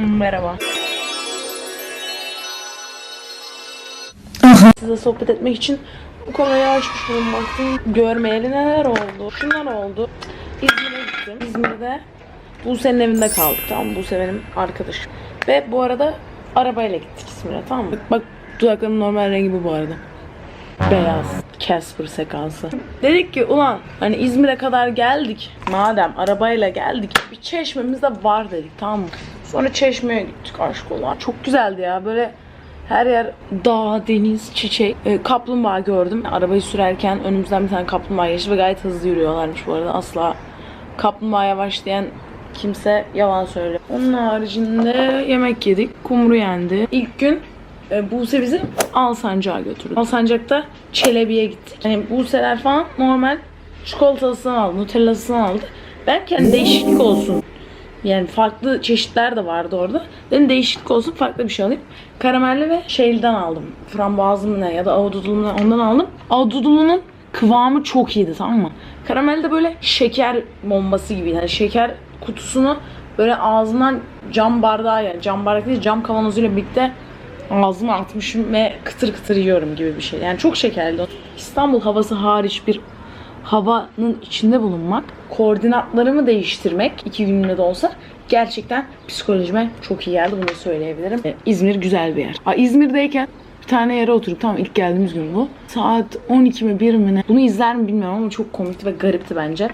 Merhaba. Size sohbet etmek için bu konuya açmış bulunmaktayım. Görmeyeli neler oldu? Şunlar oldu. İzmir'e gittim. İzmir'de Buse'nin evinde kaldık tamam? Buse benim arkadaşım. Ve bu arada arabayla gittik İzmir'e tamam mı? Bak dudaklarımın normal rengi bu bu arada. Beyaz. Casper sekansı. Dedik ki ulan hani İzmir'e kadar geldik. Madem arabayla geldik bir çeşmemiz de var dedik tamam mı? Sonra çeşmeye gittik aşk olan. Çok güzeldi ya böyle her yer dağ, deniz, çiçek. E, kaplumbağa gördüm. Arabayı sürerken önümüzden bir tane kaplumbağa geçti ve gayet hızlı yürüyorlarmış bu arada. Asla kaplumbağa yavaş diyen kimse yalan söylüyor. Onun haricinde yemek yedik. Kumru yendi. İlk gün e, Buse bizi Alsancak'a götürdü. Alsancak'ta Çelebi'ye gittik. Hani Buse'ler falan normal çikolatalısını aldı, nutellasını aldı. Ben kendi değişiklik olsun. Yani farklı çeşitler de vardı orada. Dedim değişiklik olsun farklı bir şey alayım. Karamelli ve şeyliden aldım. Frambuazlı mı ne ya da ahududulu mu ne ondan aldım. Ahududulunun kıvamı çok iyiydi tamam mı? Karamel de böyle şeker bombası gibi. Yani şeker kutusunu böyle ağzından cam bardağı yani cam bardak değil cam kavanozuyla birlikte ağzıma atmışım ve kıtır kıtır yiyorum gibi bir şey. Yani çok şekerli. İstanbul havası hariç bir havanın içinde bulunmak, koordinatlarımı değiştirmek iki günde de olsa gerçekten psikolojime çok iyi geldi. Bunu söyleyebilirim. Ee, İzmir güzel bir yer. Aa, İzmir'deyken bir tane yere oturduk. Tamam ilk geldiğimiz gün bu. Saat 12 mi 1 mi ne? Bunu izler mi bilmiyorum ama çok komikti ve garipti bence.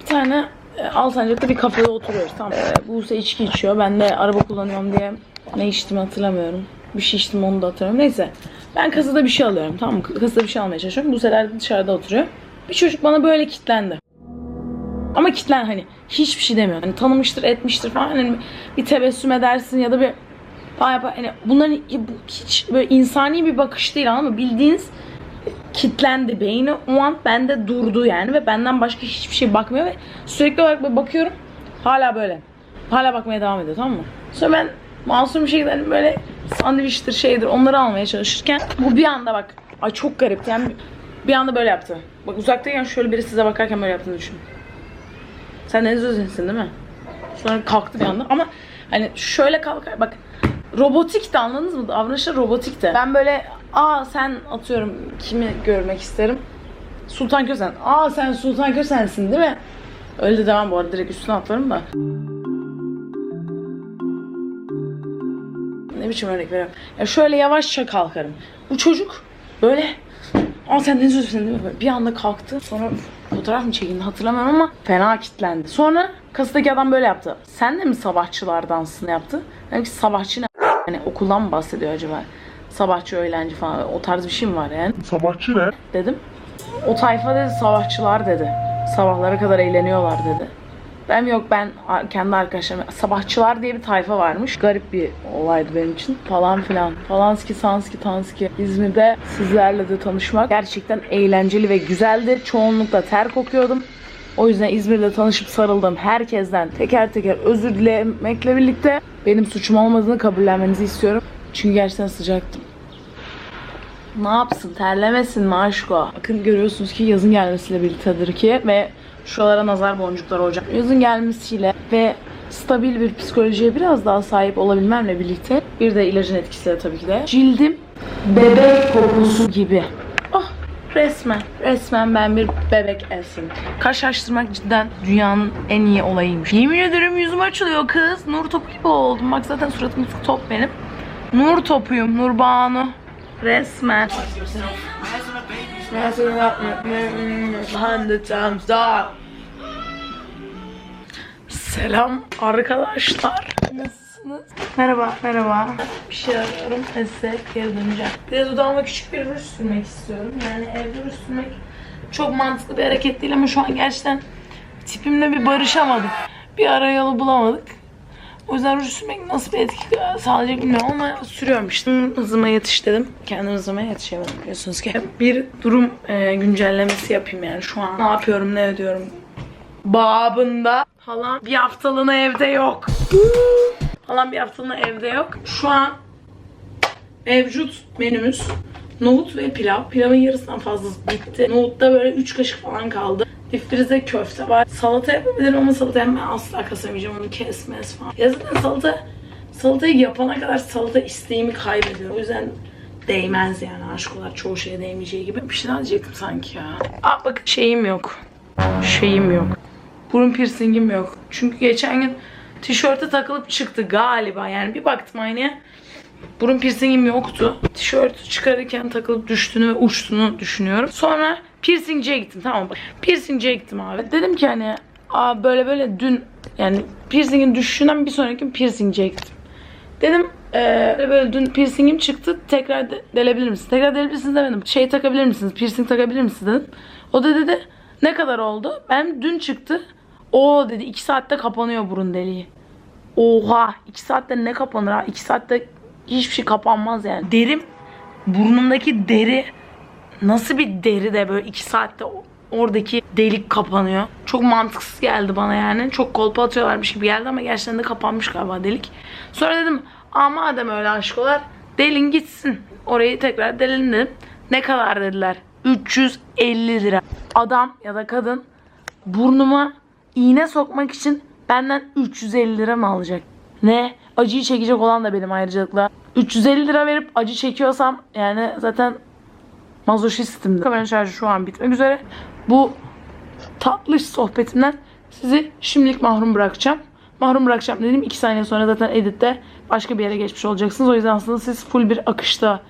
Bir tane e, Alsancak'ta bir kafede oturuyoruz. Tamam. E, Buse içki içiyor. Ben de araba kullanıyorum diye ne içtim hatırlamıyorum. Bir şey içtim onu da hatırlamıyorum. Neyse. Ben kasada bir şey alıyorum tamam mı? Kasada bir şey almaya çalışıyorum. Buse'ler de dışarıda oturuyor. Bir çocuk bana böyle kitlendi. Ama kitlen hani hiçbir şey demiyor. Hani tanımıştır, etmiştir falan. Hani bir tebessüm edersin ya da bir falan yapar. Hani bunların bu hiç böyle insani bir bakış değil ama bildiğiniz kitlendi beyni o an bende durdu yani ve benden başka hiçbir şey bakmıyor ve sürekli olarak böyle bakıyorum hala böyle hala bakmaya devam ediyor tamam mı? Sonra ben masum şekilde hani böyle sandviçtir şeydir onları almaya çalışırken bu bir anda bak ay çok garip yani bir anda böyle yaptı. Bak uzaktayken şöyle biri size bakarken böyle yaptığını düşün. Sen Deniz Özen'sin değil mi? Sonra kalktı bir anda ama hani şöyle kalkar bak robotik de anladınız mı? Davranışlar robotik de. Ben böyle aa sen atıyorum kimi görmek isterim? Sultan Kösen. Aa sen Sultan Kösen'sin değil mi? Öyle de devam bu arada direkt üstüne atlarım da. Ne biçim örnek veriyorum. Ya şöyle yavaşça kalkarım. Bu çocuk böyle Aa sen Deniz Özürsün değil mi? Böyle bir anda kalktı. Sonra fotoğraf mı çekildi hatırlamıyorum ama fena kitlendi. Sonra kasadaki adam böyle yaptı. Sen de mi sabahçılar dansını yaptı? Dedim ki sabahçı ne? Hani okuldan mı bahsediyor acaba? Sabahçı, öğlenci falan o tarz bir şey mi var yani? Sabahçı ne? Dedim. O tayfa dedi sabahçılar dedi. Sabahlara kadar eğleniyorlar dedi. Ben yok ben kendi arkadaşlarım sabahçılar diye bir tayfa varmış. Garip bir olaydı benim için falan filan. Falanski, Sanski, Tanski. İzmir'de sizlerle de tanışmak gerçekten eğlenceli ve güzeldi. Çoğunlukla ter kokuyordum. O yüzden İzmir'de tanışıp sarıldım herkesten teker teker özür dilemekle birlikte benim suçum olmadığını kabullenmenizi istiyorum. Çünkü gerçekten sıcaktım. Ne yapsın? Terlemesin mi aşko? Bakın görüyorsunuz ki yazın gelmesiyle birliktedir ki ve şuralara nazar boncukları olacak. Yazın gelmesiyle ve stabil bir psikolojiye biraz daha sahip olabilmemle birlikte bir de ilacın etkisiyle tabii ki de cildim bebek kokusu gibi. Oh resmen resmen ben bir bebek esim. Kaş açtırmak cidden dünyanın en iyi olayıymış. Yemin ederim yüzüm açılıyor kız. Nur topu gibi oldum. Bak zaten suratım top benim. Nur topuyum. Nur Banu. Resmen. Hundred times daha. Selam arkadaşlar. Nasılsınız? Merhaba, merhaba. Bir şey arıyorum. Size geri döneceğim. Bir de dudağıma küçük bir ruj sürmek istiyorum. Yani evde ruj sürmek çok mantıklı bir hareket değil ama şu an gerçekten tipimle bir barışamadık. Bir ara yolu bulamadık. O yüzden ruj sürmek nasıl bir etki sağlayacak bilmiyorum ama sürüyorum. Hızıma yetiş dedim. Kendim hızıma yetişemedim biliyorsunuz ki. Bir durum e, güncellemesi yapayım yani şu an. Ne yapıyorum ne ediyorum. Babında halam bir haftalığına evde yok. halam bir haftalığına evde yok. Şu an mevcut menümüz nohut ve pilav. Pilavın yarısından fazlası bitti. Nohutta böyle 3 kaşık falan kaldı. Difrize köfte var. Salata yapabilirim ama salata yapmaya asla kasamayacağım. Onu kesmez falan. Ya zaten salata salatayı yapana kadar salata isteğimi kaybediyorum. O yüzden değmez yani aşkolar çoğu şeye değmeyeceği gibi. Bir şey diyecektim sanki ya. Aa bak şeyim yok. Şeyim yok. Burun piercingim yok. Çünkü geçen gün tişörte takılıp çıktı galiba. Yani bir baktım aynaya. Burun piercingim yoktu. Tişört çıkarırken takılıp düştüğünü ve uçtuğunu düşünüyorum. Sonra piercingciye gittim tamam mı? Piercingciye gittim abi. Dedim ki hani Aa, böyle böyle dün yani piercingin düşüşünden bir sonraki gün piercingciye gittim. Dedim eee, böyle böyle dün piercingim çıktı tekrar de- delebilir misiniz? Tekrar delebilir misiniz demedim. Şey takabilir misiniz? Piercing takabilir misiniz dedim. O da dedi ne kadar oldu? Ben dün çıktı. O dedi 2 saatte kapanıyor burun deliği. Oha 2 saatte ne kapanır ha? 2 saatte hiçbir şey kapanmaz yani. Derim burnumdaki deri nasıl bir deri de böyle 2 saatte oradaki delik kapanıyor. Çok mantıksız geldi bana yani. Çok kolpa atıyorlarmış gibi geldi ama gerçekten de kapanmış galiba delik. Sonra dedim aa madem öyle aşkolar delin gitsin. Orayı tekrar delin dedim. Ne kadar dediler? 350 lira. Adam ya da kadın burnuma iğne sokmak için benden 350 lira mı alacak? Ne? Acıyı çekecek olan da benim ayrıcalıkla. 350 lira verip acı çekiyorsam yani zaten mazoşistimdir. Kameranın şarjı şu an bitmek üzere. Bu tatlış sohbetimden sizi şimdilik mahrum bırakacağım. Mahrum bırakacağım dedim 2 saniye sonra zaten editte başka bir yere geçmiş olacaksınız. O yüzden aslında siz full bir akışta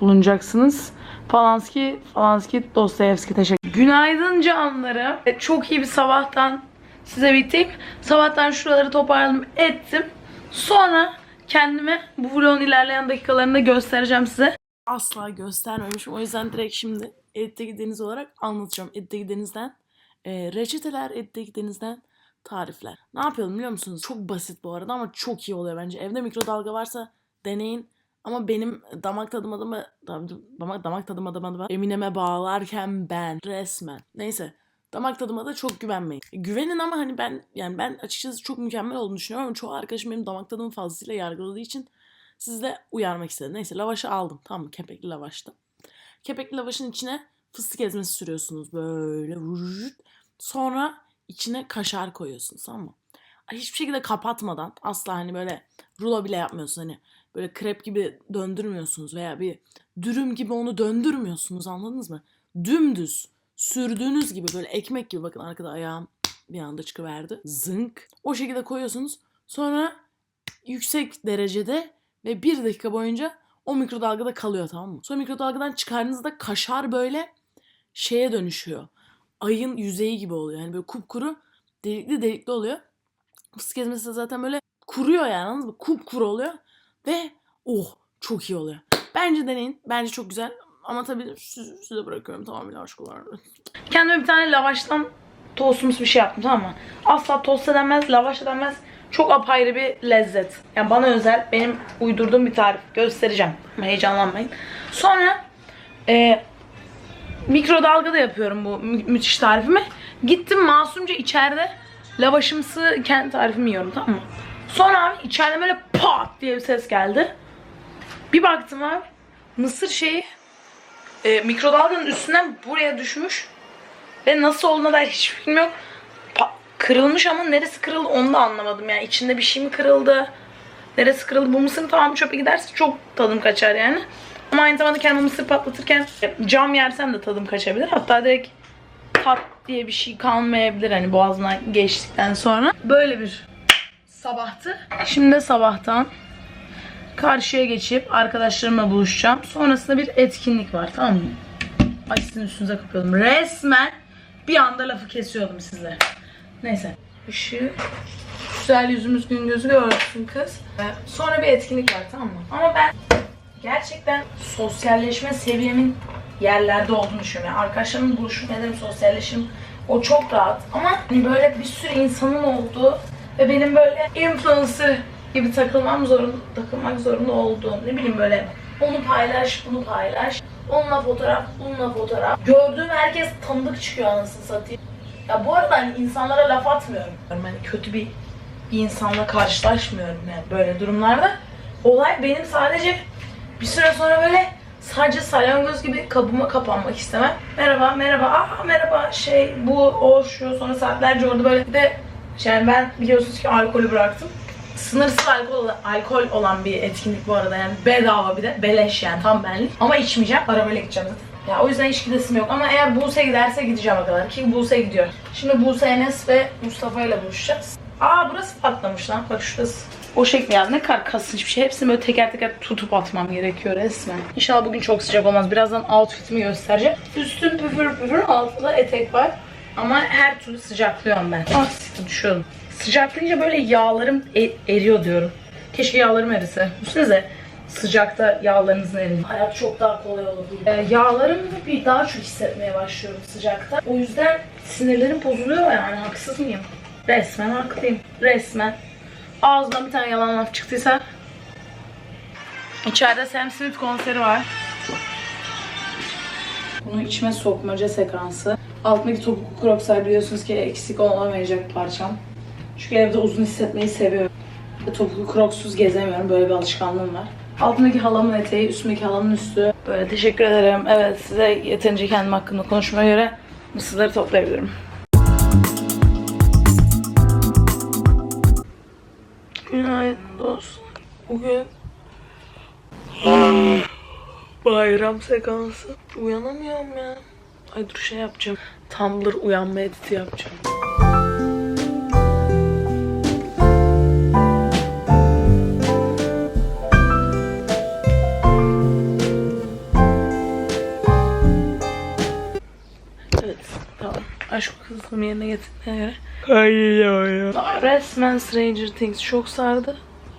bulunacaksınız. Falanski, Falanski, Dostoyevski teşekkür Günaydın canlarım. E, Çok iyi bir sabahtan size bitireyim. Sabahtan şuraları toparladım ettim. Sonra kendime bu vlogun ilerleyen dakikalarında göstereceğim size. Asla göstermemişim. O yüzden direkt şimdi Editteki Deniz olarak anlatacağım. Editteki Deniz'den e, reçeteler, Editteki Deniz'den tarifler. Ne yapıyorum biliyor musunuz? Çok basit bu arada ama çok iyi oluyor bence. Evde mikrodalga varsa deneyin. Ama benim damak tadım adımı damak, damak tadım adımı Eminem'e bağlarken ben resmen. Neyse damak tadıma da çok güvenmeyin. Güvenin ama hani ben yani ben açıkçası çok mükemmel olduğunu düşünüyorum ama çoğu arkadaşım benim damak tadımı fazlasıyla yargıladığı için sizi de uyarmak istedim. Neyse lavaşı aldım tamam? Kepekli lavaştı. Kepekli lavaşın içine fıstık ezmesi sürüyorsunuz böyle. Sonra içine kaşar koyuyorsunuz tamam mı? Hiçbir şekilde kapatmadan asla hani böyle rulo bile yapmıyorsun hani böyle krep gibi döndürmüyorsunuz veya bir dürüm gibi onu döndürmüyorsunuz anladınız mı? Dümdüz sürdüğünüz gibi böyle ekmek gibi bakın arkada ayağım bir anda çıkıverdi. Zınk. O şekilde koyuyorsunuz. Sonra yüksek derecede ve bir dakika boyunca o mikrodalgada kalıyor tamam mı? Sonra mikrodalgadan çıkardığınızda kaşar böyle şeye dönüşüyor. Ayın yüzeyi gibi oluyor. Yani böyle kupkuru delikli delikli oluyor. Fıstık ezmesi de zaten böyle kuruyor yani anladınız mı? Kupkuru oluyor. Ve oh çok iyi oluyor. Bence deneyin. Bence çok güzel. Ama tabii siz- size bırakıyorum tamamen aşkolar. Kendime bir tane lavaştan tostumsu bir şey yaptım tamam mı? Asla tost denmez, lavaş denmez. Çok apayrı bir lezzet. Yani bana özel, benim uydurduğum bir tarif. Göstereceğim. Heyecanlanmayın. Sonra e, mikrodalgada yapıyorum bu mü- müthiş tarifimi. Gittim masumca içeride lavaşımsı kendi tarifimi yiyorum tamam mı? Sonra abi içeride böyle pat diye bir ses geldi. Bir baktım abi mısır şeyi e, mikrodalganın üstünden buraya düşmüş. Ve nasıl olduğuna dair hiçbir fikrim yok. Pa- kırılmış ama neresi kırıldı onu da anlamadım. Yani içinde bir şey mi kırıldı? Neresi kırıldı? Bu mısırın tamamı çöpe giderse çok tadım kaçar yani. Ama aynı zamanda kendime mısır patlatırken cam yersem de tadım kaçabilir. Hatta direkt tat diye bir şey kalmayabilir hani boğazına geçtikten sonra. Böyle bir sabahtı. Şimdi de sabahtan karşıya geçip arkadaşlarımla buluşacağım. Sonrasında bir etkinlik var tamam mı? Ay sizin üstünüze kapıyordum. Resmen bir anda lafı kesiyordum size. Neyse. Işığı güzel yüzümüz gün gözü görsün kız. Ee, Sonra bir etkinlik var tamam mı? Ama ben gerçekten sosyalleşme seviyemin yerlerde olduğunu düşünüyorum. Yani arkadaşlarımla buluşum ederim, sosyalleşim o çok rahat. Ama hani böyle bir sürü insanın olduğu ve benim böyle influencer gibi takılmam zorunda, takılmak zorunda olduğum ne bileyim böyle onu paylaş, bunu paylaş. Onunla fotoğraf, bununla fotoğraf. Gördüğüm herkes tanıdık çıkıyor anasını satayım. Ya bu arada hani insanlara laf atmıyorum. Hani kötü bir, insanla karşılaşmıyorum yani böyle durumlarda. Olay benim sadece bir süre sonra böyle Sadece salyangoz gibi kabıma kapanmak istemem. Merhaba, merhaba, aa merhaba, şey bu, o, şu, sonra saatlerce orada böyle de yani ben biliyorsunuz ki alkolü bıraktım. Sınırsız alkol, alkol olan bir etkinlik bu arada yani bedava bir de beleş yani tam benlik. Ama içmeyeceğim, arabayla gideceğim zaten. Ya o yüzden hiç gidesim yok ama eğer Buse giderse gideceğim o kadar ki Buse gidiyor. Şimdi Buse, Enes ve Mustafa ile buluşacağız. Aa burası patlamış lan bak şurası. O şekli ya ne kadar kasınç bir şey. Hepsini böyle teker teker tutup atmam gerekiyor resmen. İnşallah bugün çok sıcak olmaz. Birazdan outfitimi göstereceğim. Üstüm püfür püfür altında etek var. Ama her türlü sıcaklıyorum ben. Ah düşüyorum. Sıcaklayınca böyle yağlarım e- eriyor diyorum. Keşke yağlarım erise. Düşünsenize sıcakta yağlarınızın eriyor. Hayat çok daha kolay olurdu. Ee, yağlarımı bir daha çok hissetmeye başlıyorum sıcakta. O yüzden sinirlerim bozuluyor yani haksız mıyım? Resmen haklıyım. Resmen. Ağzımdan bir tane yalan laf çıktıysa İçeride Sam Smith konseri var. Bunu içime sokmaca sekansı. Altındaki topuklu crocslar biliyorsunuz ki eksik olamayacak parçam. Çünkü evde uzun hissetmeyi seviyorum. Topuklu crocsuz gezemiyorum. Böyle bir alışkanlığım var. Altındaki halamın eteği, üstümdeki halamın üstü. Böyle teşekkür ederim. Evet size yeterince kendim hakkında konuşmaya göre mısırları toplayabilirim. Günaydın dostum. Bugün bayram sekansı. Uyanamıyorum ya. Ay dur şey yapacağım. Tumblr uyanma editi yapacağım. Aşk kızımı yerine getirmeye göre. Hayır Resmen Stranger Things çok sardı.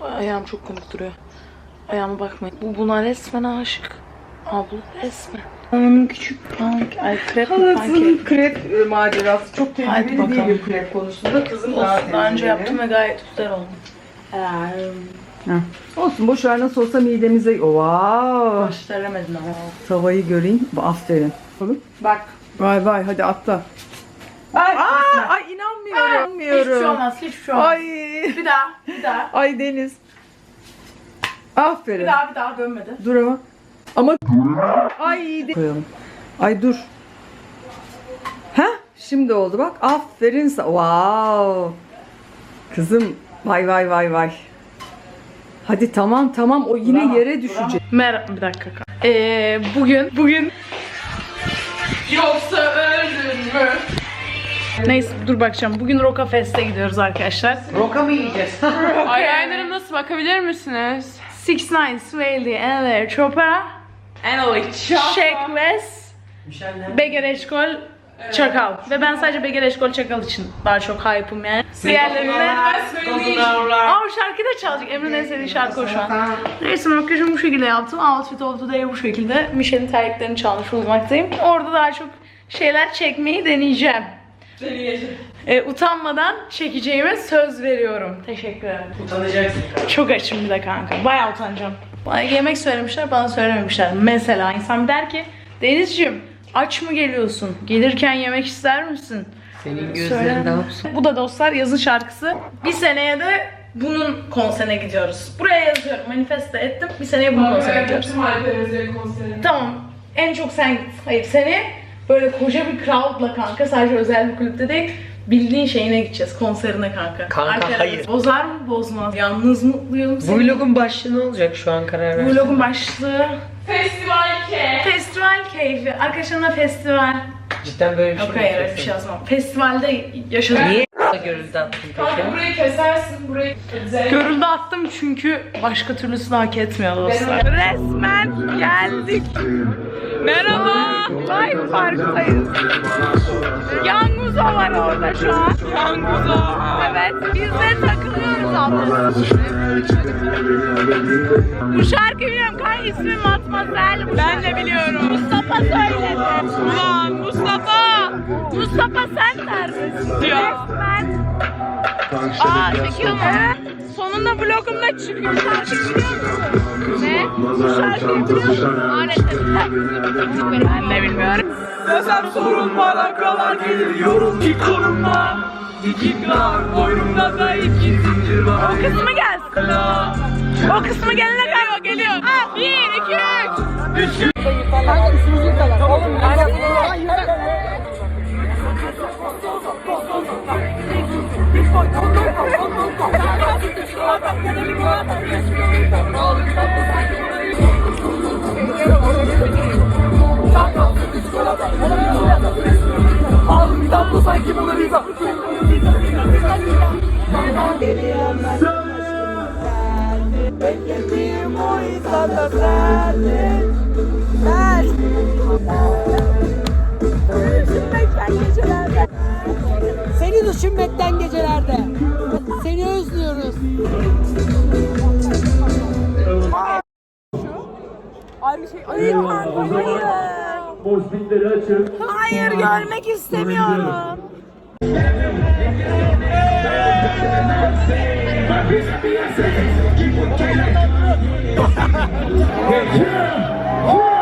Ay, Ayağım çok komik duruyor. Ayağıma bakmayın. Bu buna resmen aşık. Abla resmen. Onun küçük punk. Ay krep mi Halasının krep e, macerası çok Hadi tecrübeli bakalım. değilim krep konusunda. Kızım Olsun, daha önce yaptım ve gayet güzel oldu. Olsun boş ver nasıl olsa midemize... Wow. Gösteremedim ama. Tavayı göreyim. Aferin. Olur. Bak. Vay vay hadi atla. Ay, Aa, ay inanmıyorum. hiçbir şey olmaz, hiçbir şey olmaz. Ay. Bir daha, bir daha. Ay Deniz. Aferin. Bir daha, bir daha dönmedi. Dur ama. Ama ay de- koyalım. Ay dur. Ha? Şimdi oldu bak. Aferin sana. Wow. Kızım vay vay vay vay. Hadi tamam tamam o yine Duramam, yere düşecek. Merhaba, bir dakika. Ee, bugün, bugün... Mü? Neyse dur bakacağım. Bugün Roka Fest'e gidiyoruz arkadaşlar. Roka mı yiyeceğiz? Eyeliner'ım nasıl bakabilir misiniz? Six Nine, Swaley, Enver, Chopra, Shaq West, Beger Eşkol, Çakal. Ve ben sadece Beger Eşkol Çakal için daha çok hype'ım yani. Diğerlerine... Aa o şarkıyı da çalacak. Emre'nin en sevdiği şarkı o şu an. Neyse makyajımı bu şekilde yaptım. Outfit of the day bu şekilde. Michelle'in terliklerini çalmış bulunmaktayım. Orada daha çok şeyler çekmeyi deneyeceğim. Ee, utanmadan çekeceğime söz veriyorum. Teşekkür ederim. Utanacaksın. Çok açım bir de kanka. Bayağı utanacağım. Bana yemek söylemişler, bana söylememişler. Mesela insan der ki Denizciğim aç mı geliyorsun? Gelirken yemek ister misin? Senin Söyle. Bu da dostlar yazın şarkısı. Bir seneye de bunun konserine gidiyoruz. Buraya yazıyorum. Manifeste ettim. Bir seneye bunun konserine gidiyoruz. Tamam. En çok sen git. Hayır seneye böyle koca bir crowdla kanka sadece özel bir kulüpte değil bildiğin şeyine gideceğiz konserine kanka. Kanka, hayır. Bozar mı bozmaz. Yalnız mutluyum. Bu vlogun başlığı ne olacak şu an karar ver. Vlogun başlığı Festival kek. festival keyfi. Arkadaşlarımla festival. Cidden böyle bir şey Yok hayır öyle bir şey yazmam. Festivalde yaşadım. Niye görüldü attın Kanka peki? burayı kesersin, burayı. Görüldü attım çünkü başka türlüsünü hak etmiyor dostlar. Resmen geldik. Merhaba. Live parktayız. Yanguzo var orada şu an. Yanguzo. Evet biz de takılıyoruz abla. Bu şarkı biliyorum kanka ismi Matmazel. Ben de biliyorum. Mustafa sen neredesin? Resmen. Aa çekiyor mu? Sonunda vlogumda çıkıyor. Şarkı biliyor musun? Ne? Bu şarkıyı biliyor musun? Maalesef. Ben de bilmiyorum. Desem sorun bana kalan gelir yorum ki konumda Dikikler boynumda da iki zincir var O kısmı gelsin. O kısmı gelene kadar geliyor. Ha, bir, iki, üç. Düşün Seni düşünmekten gecelerde. Seni özlüyoruz. Ay bir şey. Hayır, hayır. Boşlukları açın. Hayır görmek istemiyorum.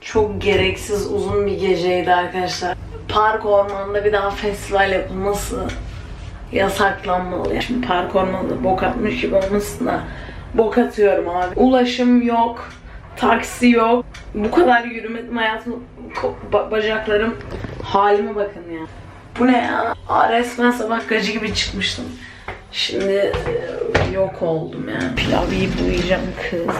Çok gereksiz uzun bir geceydi arkadaşlar. Park ormanında bir daha festival yapılması yasaklanmalı. Şimdi park ormanında bok atmış gibi olmasın da bok atıyorum abi. Ulaşım yok, taksi yok. Bu kadar yürümedim hayatım, bacaklarım halime bakın ya. Bu ne ya? Resmen sabah gacı gibi çıkmıştım. Şimdi e, yok oldum yani. Pilav yiyip uyuyacağım kız.